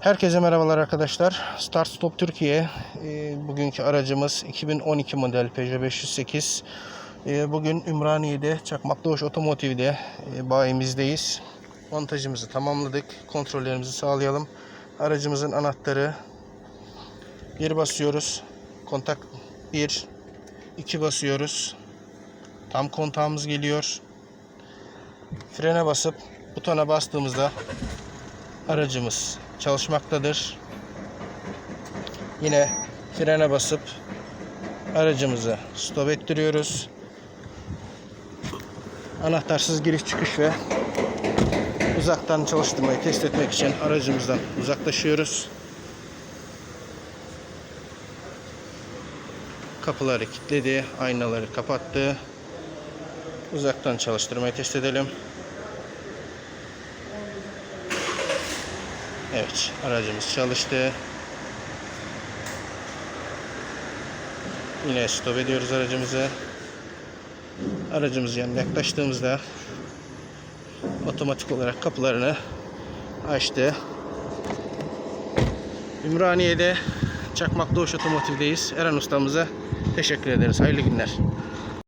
Herkese merhabalar arkadaşlar. Start Stop Türkiye. Ee, bugünkü aracımız 2012 model Peugeot 508. Ee, bugün Ümraniye'de Çakmak Doğuş Otomotiv'de e, bayimizdeyiz. Montajımızı tamamladık. Kontrollerimizi sağlayalım. Aracımızın anahtarı bir basıyoruz. Kontak 1 2 basıyoruz. Tam kontağımız geliyor. Frene basıp butona bastığımızda aracımız çalışmaktadır. Yine frene basıp aracımızı stop ettiriyoruz. Anahtarsız giriş çıkış ve uzaktan çalıştırmayı test etmek için aracımızdan uzaklaşıyoruz. Kapıları kilitledi, aynaları kapattı. Uzaktan çalıştırmayı test edelim. Evet, aracımız çalıştı. Yine stop ediyoruz aracımızı. Aracımız yanına yaklaştığımızda otomatik olarak kapılarını açtı. Ümraniye'de Çakmak Doğuş Otomotiv'deyiz. Eren ustamıza teşekkür ederiz. Hayırlı günler.